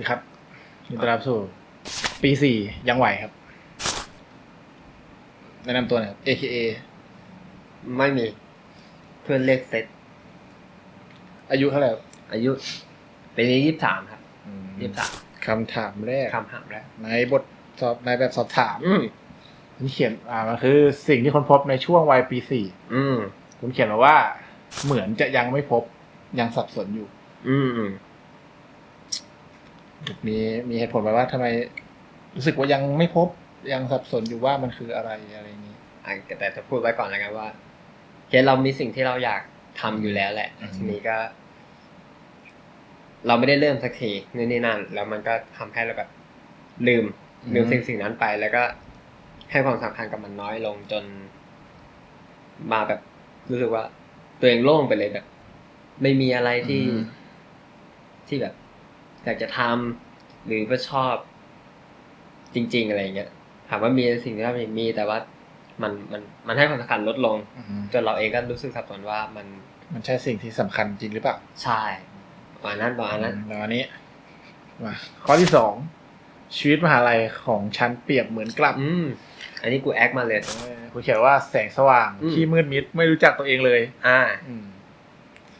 ดีครับยินดีต้อนรับสู่ปีสี่ยังไหวครับ แนะนำตัวหน่อยครับ AKA ไม่มี เพื่อนเลขเซตอายุเท่าไหร่ครับอายุปีนี้ยี่สิบสามครับยี่สิบสามคำถามแรกคำถามแรกในบทสอบในแบบสอบถามอืมคุณเขียนอ่ามันคือ สิ่งที่คนพบในช่วงวัยปีสี่อืมคุณเขียนมาว่า เหมือนจะยังไม่พบยังสับสนอยู่ อืมอื มมีมีเหตุผลไหมว่าทำไมรู้สึกว่ายังไม่พบยังสับสนอยู่ว่ามันคืออะไรอะไรอย่างนี้อะแต่จะพูดไว้ก่อนแล้วกันว่าเคสเรามีสิ่งที่เราอยากทำอยู่แล้วแหละอืมทีนี้ก็ เราไม่ได้เริ่มสักทีนี่นี่นั่น แล้วมันก็ทำให้เราแบบลืมลืมสิ่งสิ่งนั้นไป แล้วก็ให้ความสำคัญกับมันน้อยลงจน มาแบบรู้สึกว่า ตัวเองโล่งไปเลยแบบ ไม่มีอะไรที่อืมที่แบบ อยากจะทำหรือว่าชอบ จริง ๆ อะไรอย่างเงี้ยถามว่ามีสิ่งที่เรามีแต่ว่ามันมันมันให้ความสำคัญลดลงอืมจนเราเองก็รู้สึกสับสนว่ามัน มันใช่สิ่งที่สำคัญจริงหรือเปล่าใช่ประมาณนั้นประมาณนั้นแล้วอันนี้มาข้อที่สองชีวิตมหาลัยของฉันเปรียบเหมือนกลับ อืมอันนี้กูแอคมาเลยเออคุณเขียนว่าแสงสว่างอืมที่มืดมิดไม่รู้จักตัวเองเลย อ่า อืม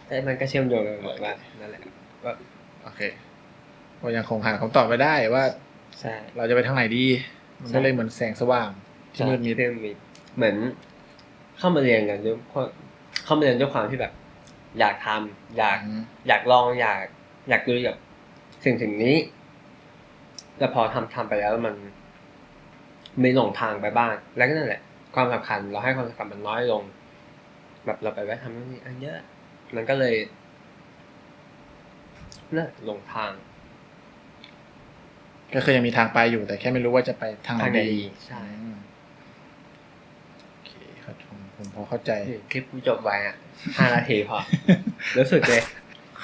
แต่มันก็เชื่อมโยงกันหมดว่านั่นแหละว่าโอเค ก็ยังคงหาคำตอบไม่ได้ว่า ใช่ เราจะไปทางไหนดี มันก็เลยเหมือนแสงสว่างที่มืดมิดที่มืดมิดเหมือน เข้ามาเรียนกันด้วยความเข้ามาเรียนด้วยความที่แบบ อยากทำอยากอืมอยากลองอยาก อยากดูแบบสิ่งสิ่งนี้แล้วพอทำทำไปแล้วมันมีหลงทางไปบ้าง แล้วก็นั่นแหละ ความสำคัญ เราให้ความสำคัญมันน้อยลง แบบเราไปไว้ทำนู่นนี่อันเยอะมันก็เลยน่ะหลงทาง ก็คือยังมีทางไปอยู่แต่แค่ไม่รู้ว่าจะไปทางไหทางไหนนดีดีใช่อืมโอเคครับผมผมพอเข้าใจนี่คลิปกูจบไว้อะห้านาทีพอรู้สึกเลย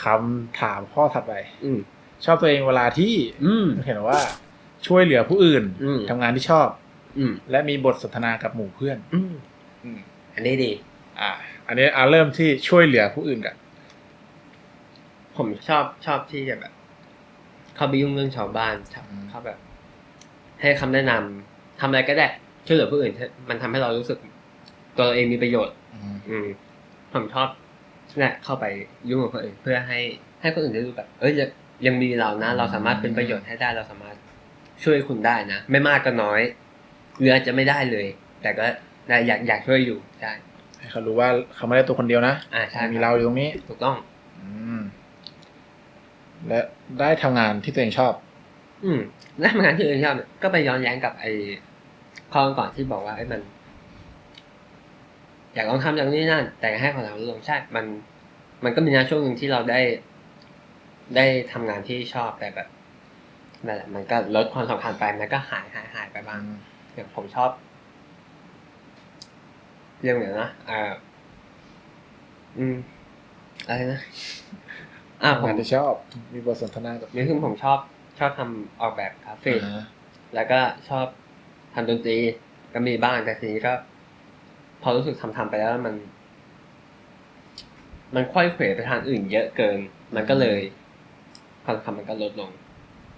คำถามข้อถัดไปอืมชอบตัวเองเวลาที่ อืมเห็นว่าช่วยเหลือผู้อื่นอืมทำงานที่ชอบอืมและมีบทสนทนากับหมู่เพื่อนอืมอืมอันนี้ดี อ่า อันนี้เอาเริ่มที่ช่วยเหลือผู้อื่นกันผมชอบชอบที่จะแบบ เข้าไปยุ่งเรื่องชาวบ้านอืมเข้าแบบ ให้คำแนะนำทำอะไรก็ได้ช่วยเหลือผู้อื่น มันทำให้เรารู้สึก ตัวเราเองมีประโยชน์อืมอืมผมชอบเนี่ยเข้าไปยุ่งกับคนอื่น เพื่อให้ให้คนอื่นได้รู้แบบ เอ้ยยังยังมีเรานะ เราสามารถเป็นประโยชน์ให้ได้เราสามารถช่วยคุณได้นะไม่มากก็น้อยหรืออาจจะไม่ได้เลย แต่ก็ได้อยากอยากช่วยอยู่ได้ให้เขารู้ว่าเขาไม่ได้ตัวคนเดียวนะอ่าใช่มีเราอยู่ตรงนี้ถูกต้อง อืม และได้ทำงานที่ตัวเองชอบอืมแล้วทำงานที่อื่นชอบเนี่ยก็ไปย้อนแย้งกับไอ้ข้อก่อนที่บอกว่าไอ้มัน อยากลองทำอย่างนี้นั่น แต่ให้ความสำคัญลดลงใช่มัน มันก็มีนะช่วงหนึ่งที่เราได้ ได้ทำงานที่ชอบแต่แบบนั่นแหละมันก็ลดความสำคัญไปมันก็หายหายหายไปบ้างอย่างผมชอบเรื่องไหนนะอ่าอืมอะไรนะ อ่าผมงานที่ชอบ มีบทสนทนากับนี่คือผมชอบชอบทำออกแบบคาเฟ่อ่าแล้วก็ชอบทำดนตรีก็มีบ้างแต่ทีนี้ก็ พอรู้สึกทำทำไปแล้วมัน มันค่อยเขวไปทางอื่นเยอะเกิน มันก็เลยความทำมันก็ลดลง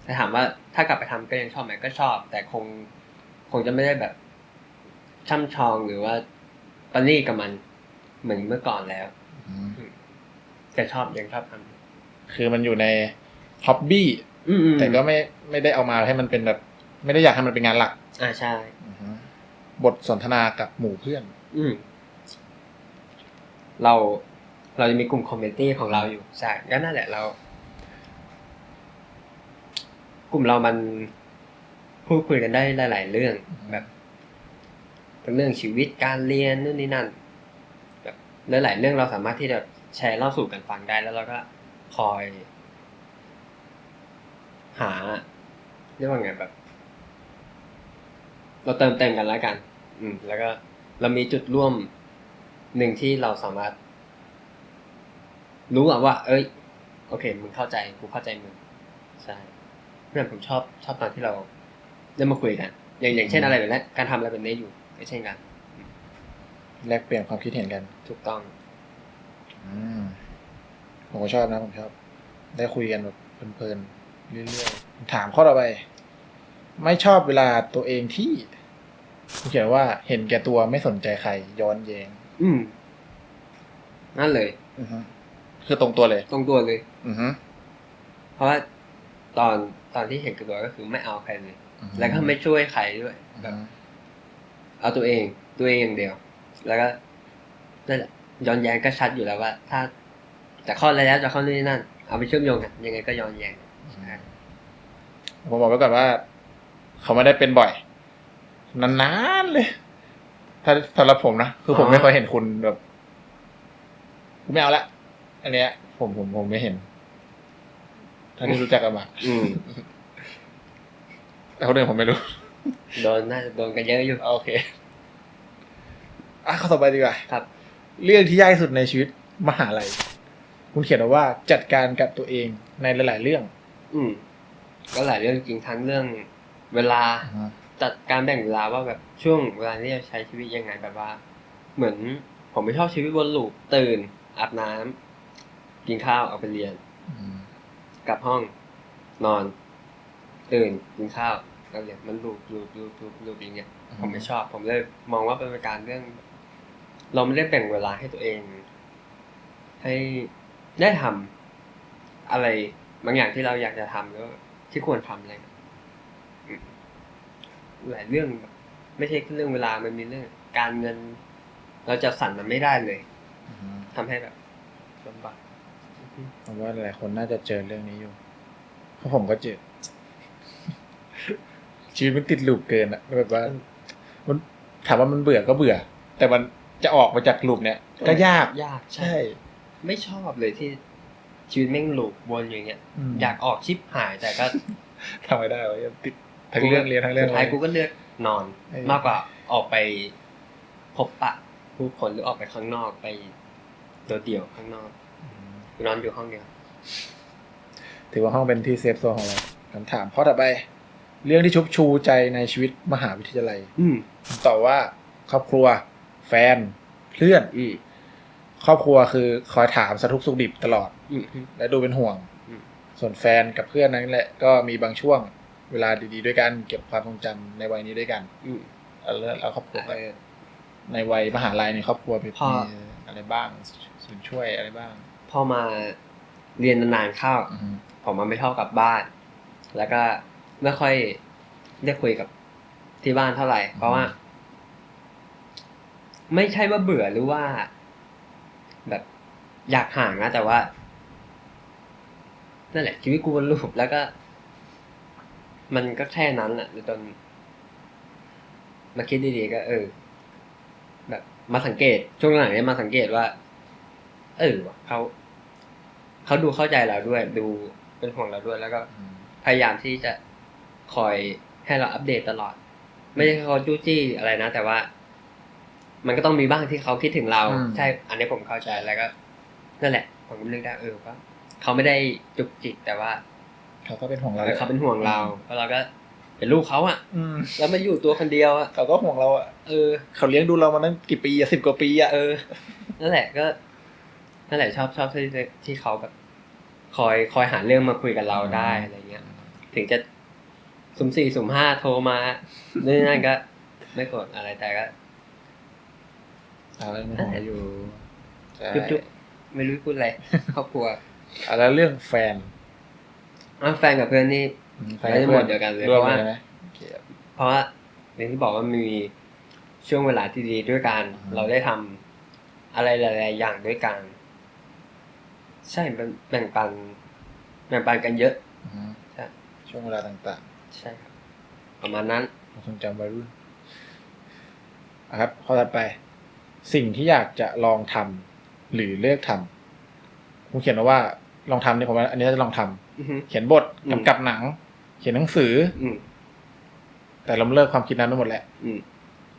แต่ถามว่าถ้ากลับไปทำก็ยังชอบไหมก็ชอบ แต่คงคงจะไม่ได้แบบช่ำชองหรือว่าปนนี่กับมันเหมือนเมื่อก่อนแล้ว อืมแต่ชอบยังชอบทำ คือมันอยู่ในฮ็อบบี้อืมๆแต่ก็ไม่ไม่ได้เอามาให้มันเป็นแบบ ไม่ได้อยากให้มันเป็นงานหลัก อ่าใช่อือฮึบทสนทนากับหมู่เพื่อน อืมเราเราจะมีกลุ่มคอมเมนตี้ของเราอยู่ใช่ก็นั่นแหละเรา กลุ่มเรามันพูดคุยกันได้หลาย ๆ เรื่องแบบเป็นเรื่องชีวิตการเรียนนู่นนี่นั่น แบบหลายๆเรื่องเราสามารถที่จะแชร์เล่าสู่กันฟังได้แล้วเราก็ คอย หา เรียกว่าไงแบบ เราเติมเต็มกันแล้วกัน อืม แล้วก็ เรามีจุดร่วมหนึ่งที่เราสามารถ รู้อะว่า เอ้ย โอเคมึงเข้าใจกูเข้าใจมึงใช่เนี่ยผมชอบชอบตอนที่เราได้มาคุยกัน อย่างอย่างเช่นอะไรแบบนี้การทำอะไรแบบนี้อยู่ก็เช่นกันแลกเปลี่ยนความคิดเห็นกัน ถูกต้อง อืม ผมก็ชอบนะผมชอบ ได้คุยกันแบบเพลินเรื่อยๆถามข้อต่อไป ไม่ชอบเวลาตัวเองที่เขียนว่าเห็นแก่ตัวไม่สนใจใคร ย้อนแยงอืม นั่นเลย อือฮึคือตรงตัวเลย ตรงตัวเลย อือฮึเพราะว่าตอนตอนที่เห็นกับตัวก็คือไม่เอาใครเลย อือฮึแล้วก็ไม่ช่วยใครด้วย อือแบบฮึเอาตัวเอง ตัวเองอย่างเดียว แล้วก็นั่นแหละย้อนแย้งก็ชัดอยู่แล้วว่า ถ้า จะข้ออะไรแล้วจะข้อนี้นั่น เอาไปเชื่อมโยงกันยังไงก็ย้อนแย้งผมบอกไว้ก่อนว่า เขาไม่ได้เป็นบ่อยนานๆเลย ถ้าสำหรับผมนะคือผมไม่ค่อยเห็นคุณแบบกูไม่เอาละอันเนี้ย ผมผมผมไม่เห็นท่าที่รู้จักกันมาอืมแต่คนอื่นผมไม่รู้ โดนน่าจะโดนกันเยอะอยู่ โอเค อะข้อต่อไปดีกว่า ครับ เรื่องที่ยากที่สุดในชีวิตมหาลัย คุณเขียนเอาว่าจัดการกับตัวเองในหลาย ๆ เรื่อง อืม ก็หลายเรื่องจริงทั้งเรื่องเวลาจัดการแบ่งเวลาว่าแบบช่วงเวลาที่จะใช้ชีวิตยังไงแบบว่า เหมือนผมไม่ชอบชีวิตวนลูปตื่นอาบน้ำกินข้าวออกไปเรียนกลับห้องนอน ตื่นกินข้าวแล้วเรียนมันลูปลูปลูปลูปลูปอย่างเงี้ยอืมผมไม่ชอบ ผมเลยมองว่าเป็นการเรื่อง เราไม่ได้แบ่งเวลาให้ตัวเอง ให้ ได้ทำอะไรบางอย่างที่เราอยากจะทำแล้วที่ควรทำอะไรอืมหลายเรื่องแบบไม่ใช่แค่เรื่องเวลามันมีเรื่อง การเงิน เราจะสั่นมันไม่ได้เลยทำให้แบบลำบากผมว่าหลายคนน่าจะเจอเรื่องนี้อยู่เพราะผมก็เจอชีวิตมันติดลูปเกินอะแบบว่า มันถามว่ามันเบื่อก็เบื่อ แต่มันจะออกมาจากลูปเนี้ยก็ยากยากใช่ใช่ ไม่ชอบเลยที่ชีวิตแม่งลูปวนอย่างเงี้ยมอยากออกชิปหายแต่ก็ทำไม่ได้วะยังติดทั้งเรื่องเรียนทั้งเรื่องสุดท้ายเลยกูก็เลือกนอนเออมากกว่าออกไปพบปะผู้คนหรือออกไปข้างนอกไปโดดเดี่ยวข้างนอกอืมกูนอนอยู่ห้องเดียวถือว่าห้องเป็นที่เซฟโซนของเราคำถามข้อต่อไป เรื่องที่ชุบชูใจในชีวิตมหาวิทยาลัย อืมผมตอบว่าครอบครัว แฟน เพื่อนอืม ครอบครัวคือคอยถามสะทุกสุขดิบตลอดอืมและดูเป็นห่วงอืมส่วนแฟนกับเพื่อนนั้นแหละก็มีบางช่วงเวลาดีๆด้วยกันเก็บความทรงจำในวัยนี้ด้วยกันอืมแล้วแล้วครอบครัวเออในวัยมหาลัยในครอบครัวมีพออะไรบ้างส่วนช่วยอะไรบ้าง พอมาเรียนนานๆเข้าอือฮึผมมันไม่ชอบกลับบ้าน แล้วก็ไม่ค่อยได้คุยกับที่บ้านเท่าไหร่ เพราะว่า ไม่ใช่ว่าเบื่อหรือว่าแบบ อยากห่างนะแต่ว่า นั่นแหละ ชีวิตกูวนลูปแล้วก็ มันก็แค่นั้นแหละจนมาคิดดีๆก็ เออ แบบ มาสังเกต ช่วงหลังเนี้ยมาสังเกตว่า เออว่ะเขาเขาดูเข้าใจเราด้วย ดูเป็นห่วงเราด้วยแล้วก็อืมพยายามที่จะคอยให้เราอัปเดตตลอด ไม่ใช่เขาจู้จี้อะไรนะแต่ว่า มันก็ต้องมีบ้างที่เขาคิดถึงเรา ใช่ อันนี้ผมเข้าใจแล้วก็ นั่นแหละผมก็เลือกได้เออว่าเขาไม่ได้จุกจิกแต่ว่าเขาก็เป็นห่วงเราเออเขาเป็นห่วงเราแล้วเราก็เป็นลูกเขาอะอืมแล้วมาอยู่ตัวคนเดียวอะเขาก็ห่วงเราอะเออเขาเลี้ยงดูเรามาตั้งกี่ปีอะสิบกว่าปีอะเออนั่นแหละก็นั่นแหละชอบชอบที่ที่เขาแบบคอยคอยหาเรื่องมาคุยกับเราได้อะไรเงี้ย ถึงจะสุ่มสี่สุ่มห้าโทรมานี่นั่นก็ ไม่กดอะไรแต่ก็อ่าแล้วเป็นห่วงเราอยู่ใช่จุ๊บจุ๊บ ไม่รู้พูดอะไรครอบครัวอ่าแล้วเรื่องแฟนอะแฟนกับเพื่อนนี่อืมไม่ได้หมดเดียวกันเลยรวมเพราะว่าเลยไหมโอเคครับเพราะว่าอย่างที่บอกว่ามีช่วงเวลาที่ดีด้วยกันอืมเราได้ทำอะไรหลาย ๆ อย่างด้วยกัน ใช่เป็นแบ่งปันแบ่งปันกันเยอะอือฮึใช่ช่วงเวลาต่างใช่ครับประมาณนั้นๆความทรงจำวัยรุ่นอะครับข้อถัดไป สิ่งที่อยากจะลองทำ หรือเลือกทำผมเขียนเอาว่าลองทำเนี่ยผมว่าอันนี้จะลองทำอือฮึเขียนบทอืมกำกับหนัง เขียนหนังสือ อืมแต่เราเลิกความคิดนั้นไปหมดแล้วอืม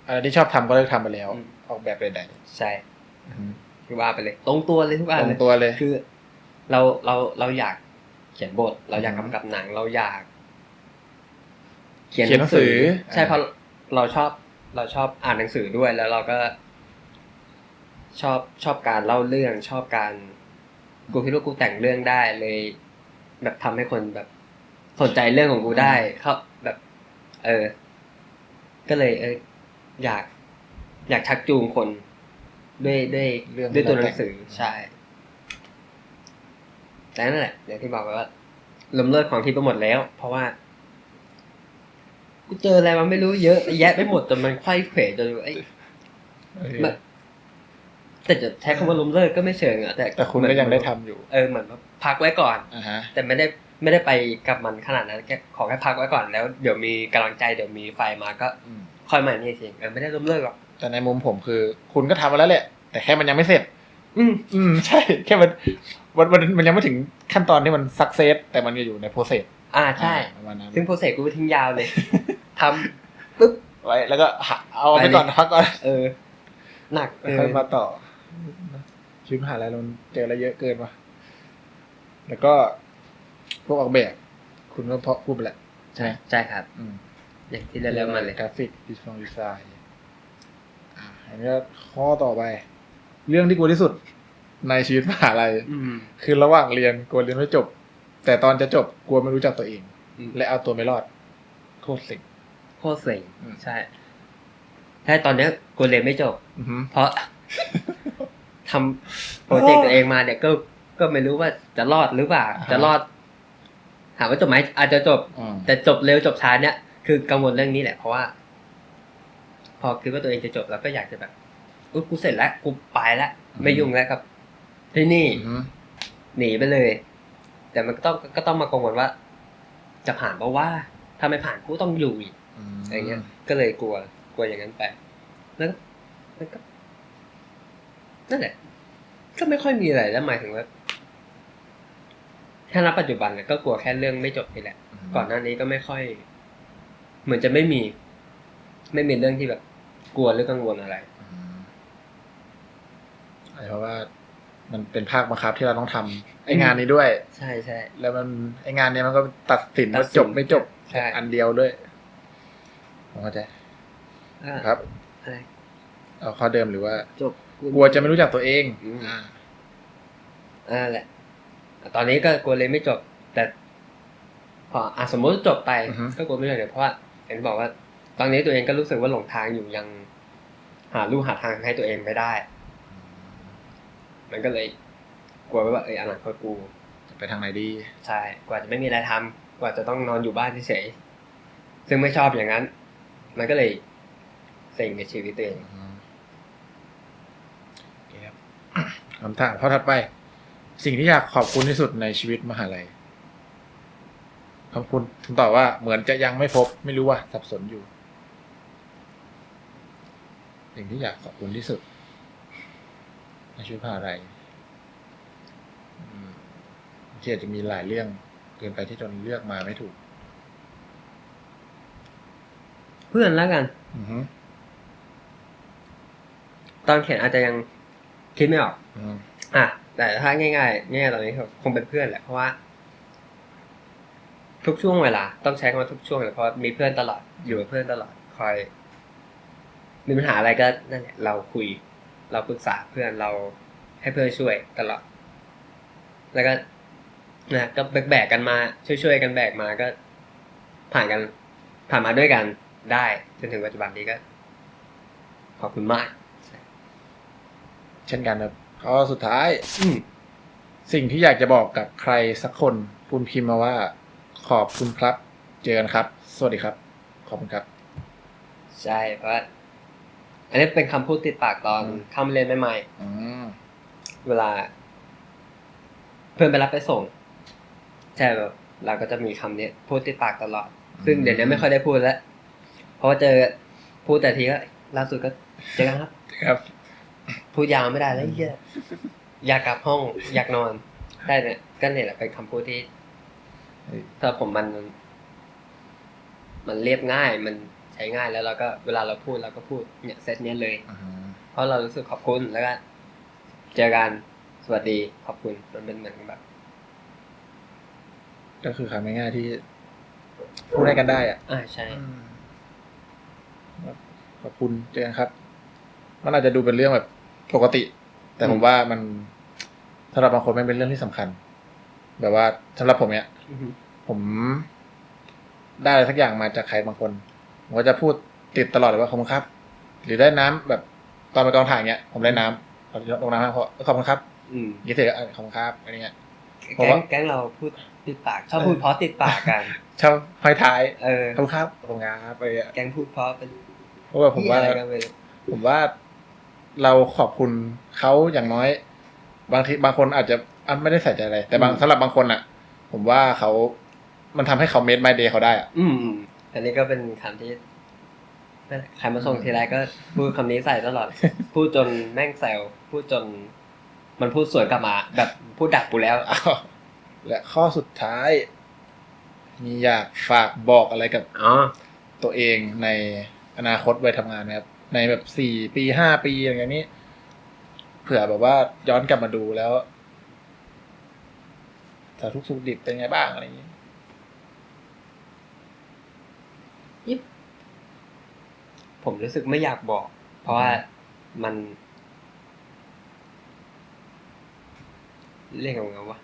อะไรที่ชอบทำก็เลิกทำไปแล้วอืมออกแบบใดใช่ๆอือฮึคือว่าไปเลย ตรงตัวเลยทุกอันตรเลงยตัวเลยคือ เราเราเราอยากเขียนบท เราอยากอืมกำกับหนัง เราอยาก เขียนหนังสือ ใช่อ่าเพราะเราชอบเราชอบอ่านหนังสือด้วยแล้วเราก็ ชอบชอบการเล่าเรื่องชอบการกูคิดว่ากูแต่งเรื่องได้เลย แบบทำให้คนแบบสนใจเรื่องของกูได้เขาแบบ เออ ก็เลยเอออยาก อยากชักจูงคนด้วยด้วยเรื่องด้วยตัวหนังสือแต่งใช่แต่นั่นแหละอย่างที่บอกไปว่าล้มเลิกของที่ไปหมดแล้ว เพราะว่ากูเจออะไรมาไม่รู้เยอะแยะไปหมดจนมันไขว้เขวจนเอ้ยเออมัน แต่จะใช้คำว่าล้มเลิกก็ไม่เชิงอะแต่แต่คุณก็ยังได้ทำอยู่ เออเหมือนว่าพักไว้ก่อนอ่าฮะแต่ไม่ได้ไม่ได้ไปกับมันขนาดนั้นแค่ขอแค่พักไว้ก่อนแล้วเดี๋ยวมีกำลังใจเดี๋ยวมีไฟมาก็อืมค่อยมานี่เองเออไม่ได้ล้มเลิกหรอกแต่ในมุมผมคือ คุณก็ทำมาแล้วแหละ แต่แค่มันยังไม่เสร็จ อืมอืมใช่ แค่มันมันมันมันยังไม่ถึงขั้นตอนที่มันสักเซสแต่มันอยู่ในโปรเซสอ่าใช่ประมาณนั้นซึ่งโปรเซสกูทิ้งยาวเลยทำปุ๊บไว้แล้วก็หาเอาไปไปเลยก่อนพักก่อนเออหนักเอค่อยอมาต่อ ชีวิตมหาลัยเราเจออะไรเยอะเกินวะแล้วก็พวกออกแบบ คุณก็เพาะพูดไปแหละใช่ใช่ครับ อืมอย่างที่เริ่มๆมาเลยกราฟิกดิสฟองดีไซน์อ่าอันนี้ก็ข้อต่อไป เรื่องที่กลัวที่สุดในชีวิตมหาลัยอืม คือระหว่างเรียนกลัวเรียนไม่จบ แต่ตอนจะจบกลัวไม่รู้จักตัวเอง อืม และเอาตัวไม่รอดโคตรสิง โคตรเซ็งอืม ใช่ใช่ตอนเนี้ยกูเรียนไม่จบ อือหือ เพราะ ทำโปรเจกต์ตัวเองมาเนี่ยก็ก็ไม่รู้ว่าจะรอดหรือเปล่าอ่าฮะจะรอดถามว่าจบไหมอาจจะจบอืมแต่จบเร็วจบช้าเนี่ยคือกังวลเรื่องนี้แหละเพราะว่า พอคิดว่าตัวเองจะจบแล้วก็อยากจะแบบอุ๊ยกูเสร็จแล้วกูไปแล้วไม่ยุ่งแล้วกับที่นี่อือหือหนีไปเลย แต่มันก็ต้องก็ต้องมากังวลว่า จะผ่านเพราะว่า ถ้าไม่ผ่านกูต้องอยู่อีกมอะไรเงี้ยก็เลยกลัว กลัวอย่างนั้นไปแล้วก็แล้วก็ นั่นแหละ ก็ไม่ค่อยมีอะไรแล้วหมายถึงว่าถ้าณปัจจุบันเนี่ยก็กลัวแค่เรื่องไม่จบนี่แหละ ก่อนหน้านี้ก็ไม่ค่อย เหมือนจะไม่มี ไม่มีเรื่องที่แบบ กลัวหรือกังวลอะไรอืมเพราะว่ามันเป็นภาคบังคับที่เราต้องทำไองานนี้ด้วย ใช่ใช่แล้วมันไองานเนี้ยมันก็ตัดสินตัดว่าสินจบไม่จบใช่อันเดียวด้วยผมเข้าใจอ่าครับอะไรเอาข้อเดิมหรือว่าจบ กลัวจะไม่รู้จักตัวเองอืม อ่าอ่าแหละ ตอนนี้ก็กลัวเลยนไม่จบ แต่พออะสมมติจบไป อือฮึ ก็กลัวไม่จบเดี๋ยวเพราะว่าเห็นบอกว่า ตอนนี้ตัวเองก็รู้สึกว่าหลงทางอยู่ยัง หาลู่หาทางให้ตัวเองไม่ได้ มันก็เลย กลัวว่าเอออนาคตกู จะไปทางไหนดี ใช่ กว่าจะไม่มีอะไรทำกว่าจะต้องนอนอยู่บ้านเฉยๆซึ่งไม่ชอบอย่างนั้น มันก็เลยเซ็งกับชีวิตตัวเอง อืมโอเคครับ คำถามข้อถัดไป สิ่งที่อยากขอบคุณที่สุดในชีวิตมหาลัยขอบคุณคำตอบว่าเหมือนจะยังไม่พบ ไม่รู้ว่าสับสนอยู่ สิ่งที่อยากขอบคุณที่สุด ในชีวิตมหาลัยอืมที่อาจจะมีหลายเรื่องเกินไปที่จนเลือกมาไม่ถูก เพื่อนแล้วกันอือฮึตอนเขียนอาจจะยัง คิดไม่ออกอืมอะแต่ถ้าง่ายๆง่ายๆตอนนี้คงเป็นเพื่อนแหละเพราะว่า ทุกช่วงเวลา ต้องใช้คำว่าทุกช่วงเลยเพราะว่ามีเพื่อนตลอดอยู่กับเพื่อนตลอดคอยมีปัญหาอะไรก็นั่นแหละเราคุย เราปรึกษาเพื่อนเราให้เพื่อนช่วยตลอด แล้วก็นะก็แบกๆกันมา ช่วยๆกันแบกมาก็ ผ่านกัน ผ่านมาด้วยกันได้ จนถึงปัจจุบันนี้ก็ ขอบคุณมาก เช่นกันครับข้อสุดท้ายอืมสิ่งที่อยากจะบอกกับใครสักคนคุณพิมพ์มาว่า ขอบคุณครับ เจอกันครับ สวัสดีครับ ขอบคุณครับ ใช่เพราะว่าอันนี้เป็นคำพูดติดปากตอนอืม เข้ามาเรียนใหม่อืมๆเวลา เพื่อนไปรับไปส่ง ใช่แบบเราก็จะมีคำนี้พูดติดปากตลอด ซึ่งเดี๋ยวนี้ไม่ค่อยได้พูดแล้วเพราะว่าเจอพูดแต่ทีก็ล่าสุดก็เจอกันครับ ครับ พูดยาวไม่ได้แล้วเหี้ยอยากกลับห้องอยากนอนได้เนี่ยก็เนี่ยแหละเป็นคำพูดที่ถ้าผมมัน มันเรียบง่ายมันใช้ง่ายแล้วเราก็เวลาเราพูดเราก็พูดเนี่ยเซตเนี้ยเลยอืมเพราะเรารู้สึกขอบคุณแล้วก็เจอกันสวัสดีขอบคุณมันเป็นเหมือนแบบ ก็คือคำง่ายๆที่พูดให้กันได้อะอ่าใช่ขอบคุณเจอกันครับ มันอาจจะดูเป็นเรื่องแบบ ปกติ แต่ผมว่ามันสำหรับบางคนมันเป็นเรื่องที่สำคัญ แบบว่าสำหรับผมเนี่ยอือฮึผมได้อะไรสักอย่างมาจากใครบางคนผมก็จะพูดติดตลอดเลยว่าขอบคุณครับ หรือได้น้ำแบบตอนไปกองถ่ายเนี้ย ผมได้น้ำผมลงน้ำให้เขาขอบคุณครับอืมยี่สิบขอบคุณครับอะไรเงี้ยผมแก๊ว่างแก๊งเราพูดติดปากชอบพูดเพราะติดปากกันชอบห้อยท้ายเออขอบคุณครับขอบคุณครับอะไรเงี้ยแก๊งพูดเพราะเป็นเพราะว่าผมว่าอะไรกันไปผมว่า เราขอบคุณเขาอย่างน้อย บางทีบางคนอาจจะอะไม่ได้ใส่ใจอะไร แต่บางสำหรับบางคนอะ ผมว่าเขามันทำให้เขาเมดไมเดย์เขาได้อะอืมอืมอันนี้ก็เป็นคำที่นั่นแหละใครมาส่งทีไรก็พูดคำนี้ใส่ตลอด พูดจนแม่งแซวพูดจน มันพูดสวนกลับมา แบบพูดดักกูแล้วอ้าวและข้อสุดท้าย มีอยากฝากบอกอะไรกับอ๋อตัวเองในอนาคตวัยทำงานไหมครับ ในแบบสี่ปีห้าปีอะไรอย่างนี้เผื่อแบบว่าย้อนกลับมาดูแล้วสาทุกข์สุขดิบเป็นไงบ้างอะไรอย่างนี้ผมรู้สึกไม่อยากบอก เพราะว่ามัน เรียกยังไงวะ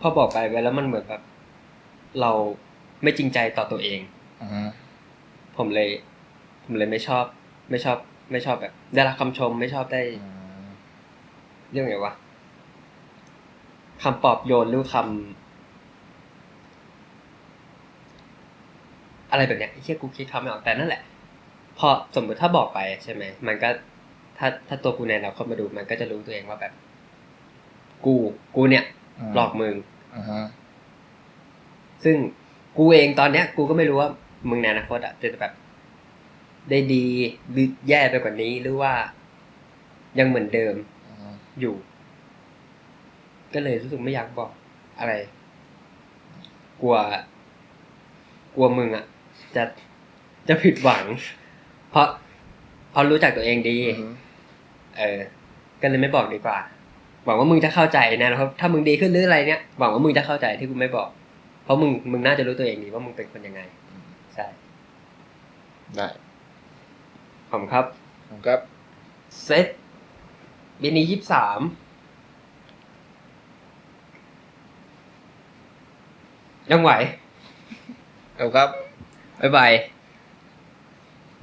พอบอกไปไปแล้วมันเหมือนแบบ เราไม่จริงใจต่อตัวเองอือฮึ ผมเลย ผมเลยไม่ชอบ ไม่ชอบ ไม่ชอบแบบ ได้รับคำชมไม่ชอบได้อืมเรียกไงวะคำปลอบโยนหรือคำอะไรแบบเนี้ยไอ้เชี่ยกูคิดคำไม่ออกแต่นั่นแหละ พอสมมติถ้าบอกไปใช่ไหมมันก็ถ้าถ้าตัวกูแนนเราเข้ามาดูมันก็จะรู้ตัวเองว่าแบบ กู กูเนี่ยมหลอกมึงอือฮึซึ่งกูเองตอนเนี้ย กูก็ไม่รู้ว่า มึงในอนาคตอะจะแบบ ได้ดีหรือแย่ไปกว่านี้หรือว่ายังเหมือนเดิมอือฮึอยู่ ก็เลยรู้สึกไม่อยากบอกอะไร กลัว กลัวมึงอะจะจะผิดหวัง เพราะเพราะรู้จักตัวเองดีอือฮึเออ ก็เลยไม่บอกดีกว่า หวังว่ามึงจะเข้าใจนะครับถ้ามึงดีขึ้นหรืออะไรเนี้ยหวังว่ามึงจะเข้าใจที่กูไม่บอก เพราะมึงมึงน่าจะรู้ตัวเองดีว่ามึงเป็นคนยังไงใช่ ได้ผมครับผมก็เซตบินี้ยี่สิบสามยังไหวผมครับ บ๊ายบาย